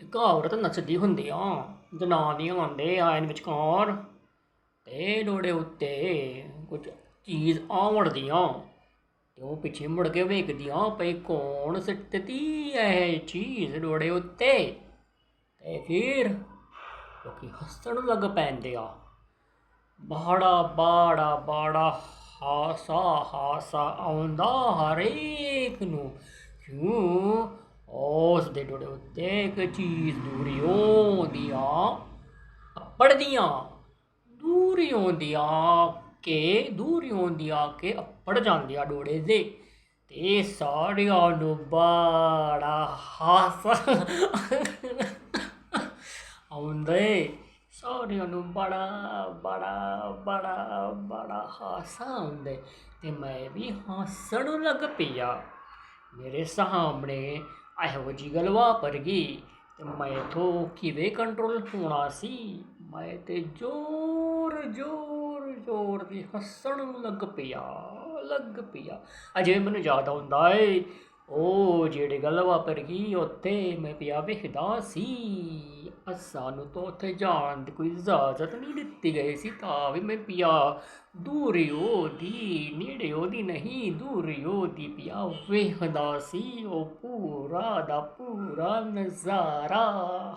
ਇੱਕ ਔਰਤ ਨੱਚਦੀ ਹੁੰਦੀ ਆ ਜਨਾਨੀਆਂ ਆਉਂਦੇ ਆਇਨ ਵਿਚਕਾਰ। ਤੇ ਡੋੜੇ ਉੱਤੇ ਕੁਝ ਚੀਜ਼ ਆਵੜਦੀਆਂ ਤੇ ਉਹ ਪਿੱਛੇ ਮੁੜ ਕੇ ਵੇਖਦੀਆਂ ਪਈ ਕੌਣ ਸਿੱਟਦੀ ਇਹ ਚੀਜ਼ ਡੋੜੇ ਉੱਤੇ। ਤੇ ਫਿਰ ਲੋਕੀ ਹੱਸਣ ਲੱਗ ਪੈਂਦੇ ਆ। ਬਾੜਾ ਬਾੜਾ ਬਾੜਾ, ਹਾਸਾ ਹਾਸਾ ਆਉਂਦਾ ਹਰੇਕ ਨੂੰ। ਕਿਉਂ? ਉਸ ਦੇ ਡੋੜੇ ਉੱਤੇ ਇੱਕ ਚੀਜ਼ ਦੂਰੀ ਆਉਂਦੀਆਂ ਪੜਦੀਆਂ ਦੂਰੀ ਆਉਂਦੀਆਂ ਕੇ ਦੂਰੀ ਆਉਂਦੀਆਂ ਕੇ ਅੱਪੜ ਜਾਂਦੀਆਂ ਡੋੜੇ ਦੇ। ਤੇ ਸਾਰਿਆਂ ਨੂੰ ਬੜਾ ਹਾਸਾ ਆਉਂਦੇ। ਸਾਰਿਆਂ ਨੂੰ ਬੜਾ ਬੜਾ ਬੜਾ ਬੜਾ ਹਾਸਾ ਆਉਂਦੇ। ਤੇ ਮੈਂ ਵੀ ਹੱਸਣ ਲੱਗ ਪਿਆ। ਮੇਰੇ ਸਾਹਮਣੇ ਇਹੋ ਜਿਹੀ ਗੱਲ ਵਾਪਰ ਗਈ ਤੇ ਮੈਂ ਤੋਂ ਕਿਵੇਂ ਕੰਟਰੋਲ ਹੋਣਾ ਸੀ? ਮੈਂ ਤੇ ਜ਼ੋਰ ਜ਼ੋਰ ਜ਼ੋਰ ਦੀ ਹੱਸਣ ਲੱਗ ਪਿਆ ਲੱਗ ਪਿਆ। ਅਜੇ ਮੈਨੂੰ ਯਾਦ ਆਉਂਦਾ ਏ ਉਹ ਜਿਹੜੀ ਗੱਲ ਵਾਪਰ ਗਈ, ਉੱਥੇ ਮੈਂ ਪਿਆ ਵੇਖਦਾ ਸੀ। ਸਾਨੂੰ ਤਾਂ ਉੱਥੇ ਜਾਣ ਦੀ ਕੋਈ ਇਜਾਜ਼ਤ ਨਹੀਂ ਦਿੱਤੀ ਗਈ ਸੀ, ਤਾਂ ਵੀ ਮੈਂ ਪਿਆ। ਦੂਰੀ ਉਹਦੀ, ਨੇੜੇ ਉਹਦੀ ਨਹੀਂ, ਦੂਰੀ ਉਹਦੀ ਪਿਆ। ਵੇਖਦਾ ਸੀ ਉਹ ਪੂਰਾ ਦਾ ਪੂਰਾ ਨਜ਼ਾਰਾ।